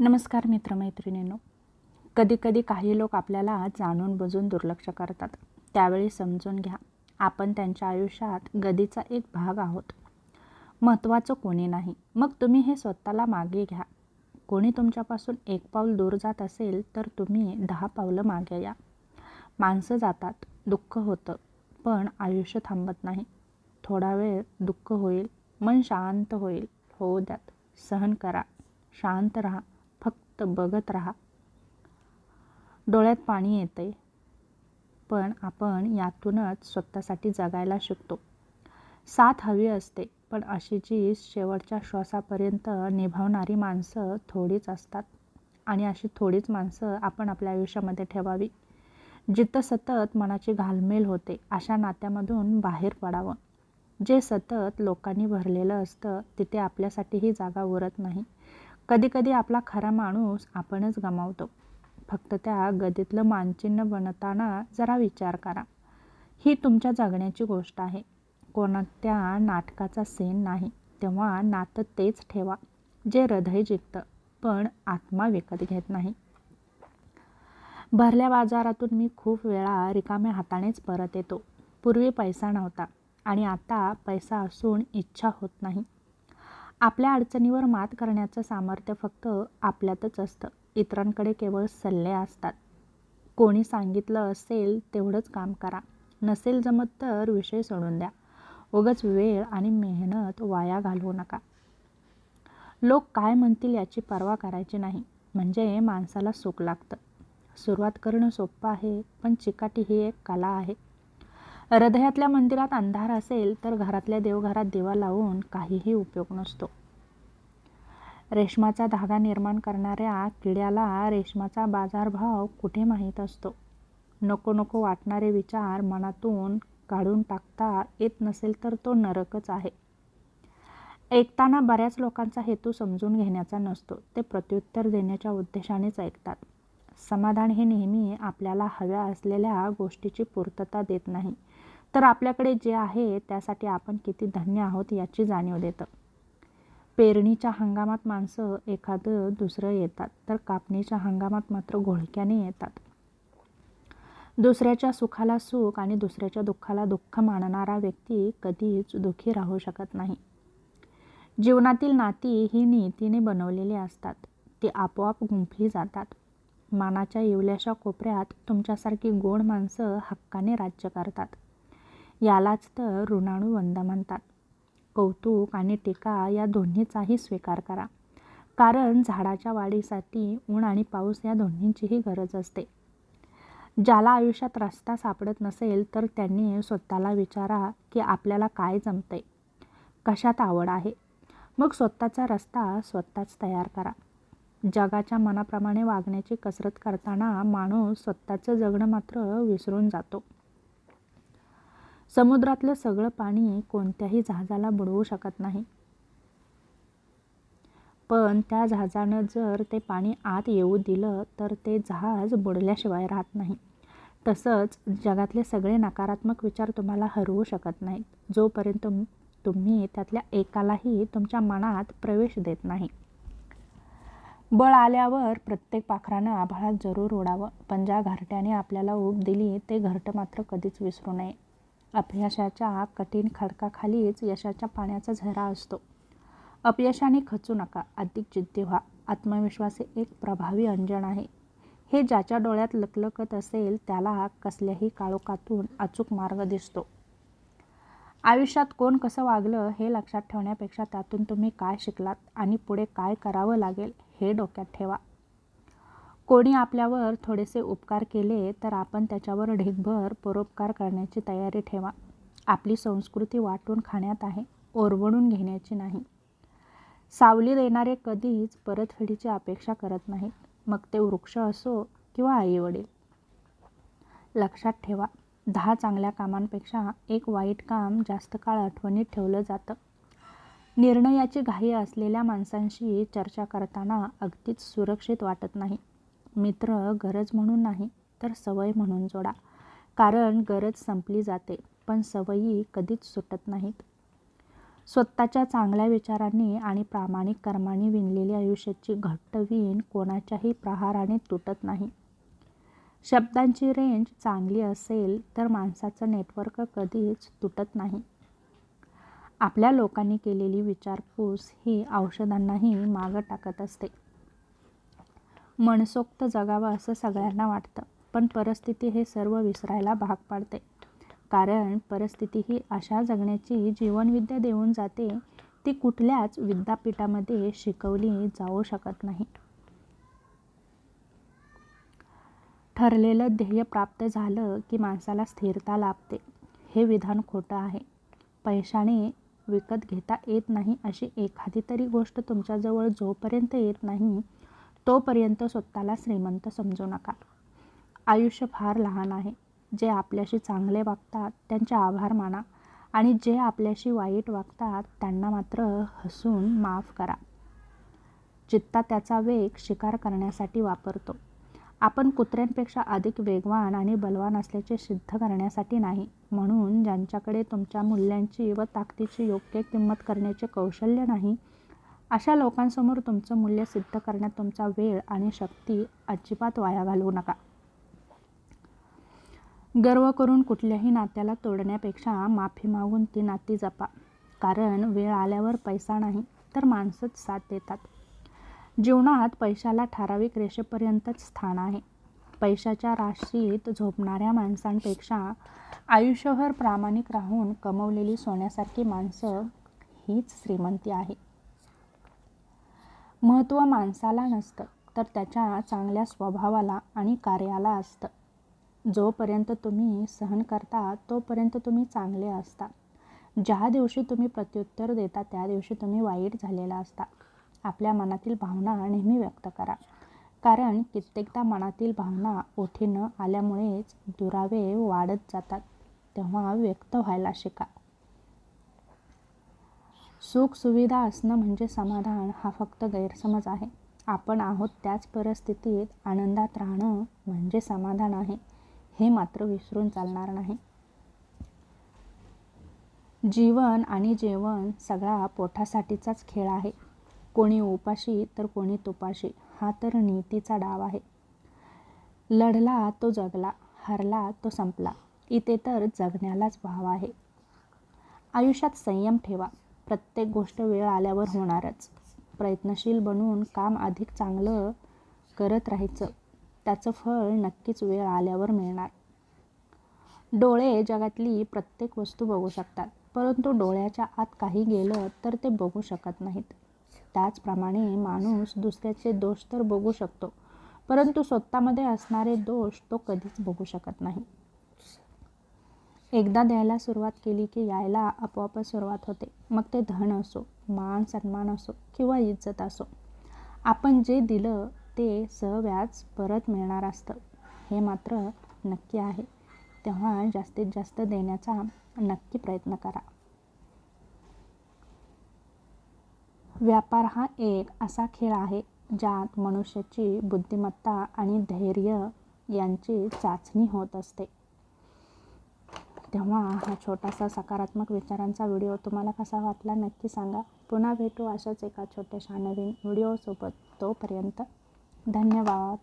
नमस्कार मित्रमैत्रिणींनो. कधीकधी काही लोक आपल्याला जाणून बुजून दुर्लक्ष करतात. त्यावेळी समजून घ्या आपण त्यांच्या आयुष्यात गदीचा एक भाग आहोत. महत्त्वाचं कोणी नाही. मग तुम्ही हे स्वतःला मागे घ्या. कोणी तुमच्यापासून एक पाऊल दूर जात असेल तर तुम्ही दहा पावलं मागे या. माणसं जातात दुःख होतं पण आयुष्य थांबत नाही. थोडा वेळ दुःख होईल मन शांत होईल. होऊ द्यात. सहन करा. शांत राहा. फक्त बघत राहा. डोळ्यात पाणी येते पण आपण यातूनच स्वतःसाठी जगायला शिकतो. साथ हवी असते पण अशी जी शेवटच्या श्वासापर्यंत निभावणारी माणसं थोडीच असतात आणि अशी थोडीच माणसं आपण आपल्या आयुष्यामध्ये ठेवावी. जिथं सतत मनाची घालमेल होते अशा नात्यामधून बाहेर पडावं. जे सतत लोकांनी भरलेलं असतं तिथे आपल्यासाठीही जागा उरत नाही. कधीकधी आपला खरा माणूस आपणच गमावतो. फक्त त्या गदीतलं मानचिन्ह बनताना जरा विचार करा. ही तुमच्या जगण्याची गोष्ट आहे. कोणत्या नाटकाचा सेन नाही. तेव्हा नातं तेच ठेवा. जे हृदय जिंकतं. पण आत्मा विकत घेत नाही. भरल्या बाजारातून मी खूप वेळा रिकाम्या हातानेच परत येतो. पूर्वी पैसा नव्हता. आणि आता पैसा असून इच्छा होत नाही. आपल्या अडचणीवर मात करण्याचं सामर्थ्य फक्त आपल्यातच असतं. इतरांकडे केवळ सल्ले असतात. कोणी सांगितलं असेल तेवढंच काम करा. नसेल जमत तर विषय सोडून द्या. उगच वेळ आणि मेहनत वाया घालवू नका. लोक काय म्हणतील याची पर्वा करायची नाही. म्हणजे माणसाला सुख लागतं. सुरुवात करणं सोपं आहे पण चिकाटी ही एक कला आहे. हृदयातल्या मंदिरात अंधार असेल तर घरातल्या देवघरात दिवा लावून काहीही उपयोग नसतो. रेशमाचा धागा निर्माण करणाऱ्या किड्याला रेशमाचा बाजारभाव कुठे माहीत असतो? नको नको वाटणारे विचार मनातून काढून टाकता येत नसेल तर तो नरकच आहे. ऐकताना बऱ्याच लोकांचा हेतू समजून घेण्याचा नसतो. ते प्रत्युत्तर देण्याच्या उद्देशानेच ऐकतात. समाधान हे नेहमी आपल्याला हव्या असलेल्या गोष्टीची पूर्तता देत नाही. तर आपल्याकडे जे आहे त्यासाठी आपण किती धन्य आहोत याची जाणीव देतं. पेरणीच्या हंगामात माणसं एखादं दुसरं येतात तर कापणीच्या हंगामात मात्र घोळक्याने येतात. दुसऱ्याच्या सुखाला सुख आणि दुसऱ्याच्या दुःखाला दुःख मानणारा व्यक्ती कधीच दुःखी राहू शकत नाही. जीवनातील नाती ही नियतीने बनवलेली असतात. ती आपोआप गुंफली जातात. मानाच्या येवल्याशा कोपऱ्यात तुमच्यासारखी गोड माणसं हक्काने राज्य करतात. यालाच तर ऋणानुबंध म्हणतात. कौतुक आणि टीका या दोन्हीचाही स्वीकार करा. कारण झाडाच्या वाढीसाठी ऊन आणि पाऊस या दोन्हींचीही गरज असते. ज्याला आयुष्यात रस्ता सापडत नसेल तर त्यांनी स्वतःला विचारा की आपल्याला काय जमते? कशात आवड आहे? मग स्वतःचा रस्ता स्वतःच तयार करा. जगाच्या मनाप्रमाणे वागण्याची कसरत करताना माणूस स्वतःचं जगणं मात्र विसरून जातो. समुद्रातलं सगळं पाणी कोणत्याही जहाजाला बुडवू शकत नाही. पण त्या जहाजानं जर ते पाणी आत येऊ दिलं तर ते जहाज बुडल्याशिवाय राहत नाही. तसंच जगातले सगळे नकारात्मक विचार तुम्हाला हरवू शकत नाहीत. जोपर्यंत तुम्ही त्यातल्या एकालाही तुमच्या मनात प्रवेश देत नाही. बळ आल्यावर प्रत्येक पाखरानं आभाळात जरूर उडावं पण ज्या घरट्याने आपल्याला ऊब दिली ते घरटं मात्र कधीच विसरू नये. अपयशाच्या कठीण खडकाखालीच यशाच्या पाण्याचा झरा असतो. अपयशाने खचू नका अधिक जिद्दी व्हा. आत्मविश्वास हे एक प्रभावी अंजन आहे. हे ज्याच्या डोळ्यात लकलकत असेल त्याला कसल्याही काळोखातून अचूक मार्ग दिसतो. आयुष्यात कोण कसं वागलं हे लक्षात ठेवण्यापेक्षा त्यातून तुम्ही काय शिकलात आणि पुढे काय करावं लागेल हे डोक्यात ठेवा. कोणी आपल्यावर थोडेसे उपकार केले तर आपण त्याच्यावर ढिगभर परोपकार करण्याची तयारी ठेवा. आपली संस्कृती वाटून खाण्यात आहे ओरवडून घेण्याची नाही. सावली देणारे कधीच परतफेडीची अपेक्षा करत नाहीत. मग ते वृक्ष असो किंवा आईवडील. लक्षात ठेवा दहा चांगल्या कामांपेक्षा एक वाईट काम जास्त काळ आठवणीत ठेवलं जातं. निर्णयाची घाई असलेल्या माणसांशी चर्चा करताना अगदीच सुरक्षित वाटत नाही. मित्र गरज म्हणून नाही तर सवय म्हणून जोडा. कारण गरज संपली जाते पण सवयी कधीच सुटत नाहीत. स्वतःच्या चांगल्या विचारांनी आणि प्रामाणिक कर्मांनी विणलेली आयुष्याची घट्ट वीण कोणाच्याही प्रहाराने तुटत नाही. शब्दांची रेंज चांगली असेल तर माणसाचं नेटवर्क कधीच तुटत नाही. आपल्या लोकांनी केलेली विचारपूस ही औषधांनाही मागं टाकत असते. मनसोक्त जगावं असं सगळ्यांना वाटतं. पण परिस्थिती हे सर्व विसरायला भाग पाडते. कारण परिस्थिती ही अशा जगण्याची जीवनविद्या देऊन जाते ती कुठल्याच विद्यापीठामध्ये शिकवली जाऊ शकत नाही. ठरलेलं ध्येय प्राप्त झालं की माणसाला स्थिरता लाभते. हे विधान खोटं आहे. पैशाने विकत घेता येत नाही अशी एखादी तरी गोष्ट तुमच्याजवळ जोपर्यंत येत नाही तोपर्यंत स्वतःला श्रीमंत समजू नका. आयुष्य फार लहान आहे. जे आपल्याशी चांगले वागतात त्यांचे आभार माना आणि जे आपल्याशी वाईट वागतात त्यांना मात्र हसून माफ करा. चित्ता त्याचा वेग शिकार करण्यासाठी वापरतो. आपण कुत्र्यांपेक्षा अधिक वेगवान आणि बलवान असल्याचे सिद्ध करण्यासाठी नाही म्हणून ज्यांच्याकडे तुमच्या मूल्यांची व ताकदीची योग्य किंमत करण्याचे कौशल्य नाही अशा लोकांसमोर तुमचं मूल्य सिद्ध करण्यात तुमचा वेळ आणि शक्ती अजिबात वाया घालवू नका. गर्व करून कुठल्याही नात्याला तोडण्यापेक्षा माफी मागून ती नाती जपा. कारण वेळ आल्यावर पैसा नाही तर माणसंच साथ देतात. जीवनात पैशाला ठराविक रेषेपर्यंतच स्थान आहे. पैशाच्या राशीत झोपणाऱ्या माणसांपेक्षा आयुष्यभर प्रामाणिक राहून कमवलेली सोन्यासारखी माणसं हीच श्रीमंती आहे. महत्त्व माणसाला नसतं तर त्याच्या चांगल्या स्वभावाला आणि कार्याला असतं. जोपर्यंत तुम्ही सहन करता तोपर्यंत तुम्ही चांगले असता. ज्या दिवशी तुम्ही प्रत्युत्तर देता त्या दिवशी तुम्ही वाईट झालेला असता. आपल्या मनातील भावना नेहमी व्यक्त करा. कारण कित्येकदा मनातील भावना ओठी न आल्यामुळेच दुरावे वाढत जातात. तेव्हा व्यक्त व्हायला शिका. सुख सुविधा असणं म्हणजे समाधान हा फक्त गैरसमज आहे. आपण आहोत त्याच परिस्थितीत आनंदात राहणं म्हणजे समाधान आहे. हे मात्र विसरून चालणार नाही. जीवन आणि जेवण सगळा पोटासाठीचाच खेळ आहे. कोणी उपाशी तर कोणी तुपाशी हा तर नीतीचा डाव आहे. लढला तो जगला हरला तो संपला इथे तर जगण्यालाच भाव आहे. आयुष्यात संयम ठेवा. प्रत्येक गोष्ट वेळ आल्यावर होणारच. प्रयत्नशील बनून काम अधिक चांगलं करत राहायचं. त्याचं फळ नक्कीच वेळ आल्यावर मिळणार. डोळे जगातली प्रत्येक वस्तू बघू शकतात. परंतु डोळ्याच्या आत काही गेलं तर ते बघू शकत नाहीत. त्याचप्रमाणे माणूस दुसऱ्याचे दोष तर बघू शकतो. परंतु स्वतःमध्ये असणारे दोष तो कधीच बघू शकत नाही. एकदा द्यायला सुरुवात केली की यायला आपोआपच सुरुवात होते. मग ते धन असो मान सन्मान असो किंवा इज्जत असो. आपण जे दिलं ते सहव्याज परत मिळणार असतं. हे मात्र नक्की आहे. तेव्हा जास्तीत जास्त देण्याचा नक्की प्रयत्न करा. व्यापार हा एक असा खेळ आहे ज्यात मनुष्याची बुद्धिमत्ता आणि धैर्य यांची चाचणी होत असते. तेव्हा हा छोटासा सकारात्मक विचारांचा व्हिडिओ तुम्हाला कसा वाटला नक्की सांगा. पुन्हा भेटू अशाच एका छोट्याशा नवीन व्हिडिओसोबत तोपर्यंत धन्यवाद.